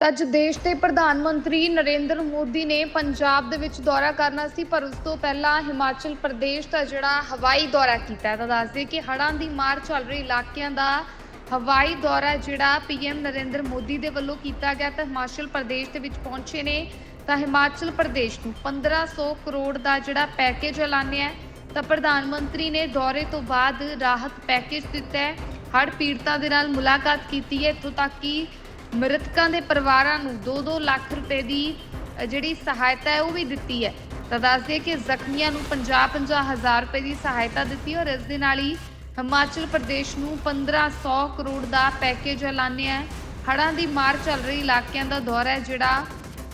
ਅੱਜ ਦੇਸ਼ ਦੇ ਪ੍ਰਧਾਨ ਮੰਤਰੀ ਨਰਿੰਦਰ ਮੋਦੀ ਨੇ ਪੰਜਾਬ ਦੇ ਵਿੱਚ ਦੌਰਾ ਕਰਨਾ ਸੀ, ਪਰ ਉਸ ਤੋਂ ਪਹਿਲਾਂ ਹਿਮਾਚਲ ਪ੍ਰਦੇਸ਼ ਦਾ ਜਿਹੜਾ ਹਵਾਈ ਦੌਰਾ ਕੀਤਾ ਤਾਂ ਦੱਸਦੇ ਕਿ ਹੜ੍ਹਾਂ ਦੀ ਮਾਰ ਚੱਲ ਰਹੀ ਇਲਾਕਿਆਂ ਦਾ ਹਵਾਈ ਦੌਰਾ ਜਿਹੜਾ ਪੀਐਮ ਨਰਿੰਦਰ ਮੋਦੀ ਦੇ ਵੱਲੋਂ ਕੀਤਾ ਗਿਆ, ਤਾਂ ਹਿਮਾਚਲ ਪ੍ਰਦੇਸ਼ ਦੇ ਵਿੱਚ ਪਹੁੰਚੇ ਨੇ, ਤਾਂ ਹਿਮਾਚਲ ਪ੍ਰਦੇਸ਼ ਨੂੰ 1500 ਕਰੋੜ ਦਾ ਜਿਹੜਾ ਪੈਕੇਜ ਐਲਾਨਿਆ ਹੈ, ਤਾਂ ਪ੍ਰਧਾਨ ਮੰਤਰੀ ਨੇ ਦੌਰੇ ਤੋਂ ਬਾਅਦ ਰਾਹਤ ਪੈਕੇਜ ਦਿੱਤਾ ਹੈ, ਹੜ੍ਹ ਪੀੜਤਾਂ ਦੇ ਨਾਲ ਮੁਲਾਕਾਤ ਕੀਤੀ ਹੈ, ਇੱਥੋਂ ਤੱਕ ਕਿ ਮ੍ਰਿਤਕਾਂ ਦੇ ਪਰਿਵਾਰਾਂ ਨੂੰ 2-2 ਲੱਖ ਰੁਪਏ ਦੀ ਅ, ਜਿਹੜੀ ਸਹਾਇਤਾ ਹੈ ਉਹ ਵੀ ਦਿੱਤੀ ਹੈ। ਤਾਂ ਦੱਸਦੇ ਕਿ ਜ਼ਖਮੀਆਂ ਨੂੰ 50-50 ਹਜ਼ਾਰ ਰੁਪਏ ਦੀ ਸਹਾਇਤਾ ਦਿੱਤੀ ਔਰ ਇਸ ਦੇ ਨਾਲ ਹੀ ਹਿਮਾਚਲ ਪ੍ਰਦੇਸ਼ ਨੂੰ 1500 ਕਰੋੜ ਦਾ ਪੈਕੇਜ ਐਲਾਨਿਆ ਹੈ। ਹੜ੍ਹਾਂ ਦੀ ਮਾਰ ਚੱਲ ਰਹੀ ਇਲਾਕਿਆਂ ਦਾ ਦੌਰਾ ਹੈ ਜਿਹੜਾ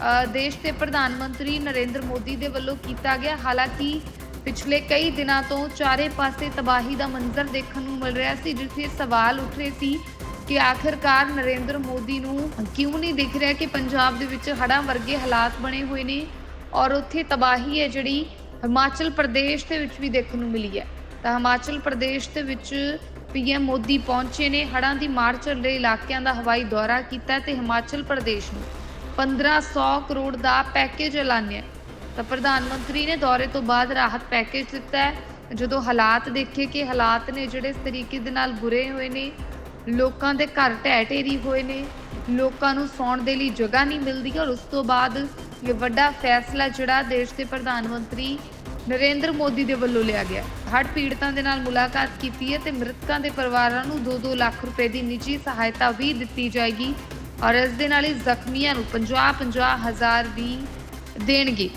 ਅ, ਦੇਸ਼ ਦੇ ਪ੍ਰਧਾਨ ਮੰਤਰੀ ਨਰਿੰਦਰ ਮੋਦੀ ਦੇ ਵੱਲੋਂ ਕੀਤਾ ਗਿਆ। ਹਾਲਾਂਕਿ ਪਿਛਲੇ ਕਈ ਦਿਨਾਂ ਤੋਂ ਚਾਰੇ ਪਾਸੇ ਤਬਾਹੀ ਦਾ ਮੰਜ਼ਰ ਦੇਖਣ ਨੂੰ ਮਿਲ ਰਿਹਾ ਸੀ ਜਿੱਥੇ ਸਵਾਲ ਉੱਠ ਰਹੇ ਸੀ ਕਿ ਆਖਿਰਕਾਰ ਨਰਿੰਦਰ ਮੋਦੀ ਨੂੰ ਕਿਉਂ ਨਹੀਂ ਦਿਖ ਰਿਹਾ ਕਿ ਪੰਜਾਬ ਦੇ ਵਿੱਚ ਹੜ੍ਹਾਂ ਵਰਗੇ ਹਾਲਾਤ ਬਣੇ ਹੋਏ ਨੇ ਔਰ ਉੱਥੇ ਤਬਾਹੀ ਹੈ ਜਿਹੜੀ ਹਿਮਾਚਲ ਪ੍ਰਦੇਸ਼ ਦੇ ਵਿੱਚ ਵੀ ਦੇਖਣ ਨੂੰ ਮਿਲੀ ਹੈ। ਤਾਂ ਹਿਮਾਚਲ ਪ੍ਰਦੇਸ਼ ਦੇ ਵਿੱਚ ਪੀਐਮ ਮੋਦੀ ਪਹੁੰਚੇ ਨੇ, ਹੜ੍ਹਾਂ ਦੀ ਮਾਰ ਚੱਲ ਰਹੇ ਇਲਾਕਿਆਂ ਦਾ ਹਵਾਈ ਦੌਰਾ ਕੀਤਾ ਤੇ ਹਿਮਾਚਲ ਪ੍ਰਦੇਸ਼ ਨੂੰ 1500 ਕਰੋੜ ਦਾ ਪੈਕੇਜ ਐਲਾਨਿਆ ਤਾਂ ਪ੍ਰਧਾਨ ਮੰਤਰੀ ਨੇ ਦੌਰੇ ਤੋਂ ਬਾਅਦ ਰਾਹਤ ਪੈਕੇਜ ਦਿੱਤਾ ਜਦੋਂ ਹਾਲਾਤ ਦੇਖੇ ਕਿ ਹਾਲਾਤ ਨੇ ਜਿਹੜੇ ਇਸ ਤਰੀਕੇ ਦੇ ਨਾਲ ਬੁਰੇ ਹੋਏ ਨੇ ਲੋਕਾਂ ਦੇ ਘਰ ਢਹਿ ਢੇਰੀ ਹੋਏ ਨੇ। ਲੋਕਾਂ ਨੂੰ ਸੌਣ ਦੇ ਲਈ ਜਗ੍ਹਾ ਨਹੀਂ ਮਿਲਦੀ ਔਰ ਉਸ ਤੋਂ ਬਾਅਦ ਇਹ ਵੱਡਾ ਫੈਸਲਾ ਜਿਹੜਾ ਦੇਸ਼ ਦੇ ਪ੍ਰਧਾਨ ਮੰਤਰੀ ਨਰਿੰਦਰ ਮੋਦੀ ਦੇ ਵੱਲੋਂ ਲਿਆ ਗਿਆ। ਹੜ੍ਹ ਪੀੜਤਾਂ ਦੇ ਨਾਲ ਮੁਲਾਕਾਤ ਕੀਤੀ ਹੈ ਤੇ ਮ੍ਰਿਤਕਾਂ ਦੇ ਪਰਿਵਾਰਾਂ ਨੂੰ 2-2 ਲੱਖ ਰੁਪਏ ਦੀ ਨਿੱਜੀ ਸਹਾਇਤਾ ਵੀ ਦਿੱਤੀ ਜਾਏਗੀ ਔਰ ਇਸ ਦੇ ਨਾਲ ਹੀ ਜ਼ਖਮੀਆਂ ਨੂੰ 50-50 ਹਜ਼ਾਰ ਵੀ ਦੇਣਗੇ।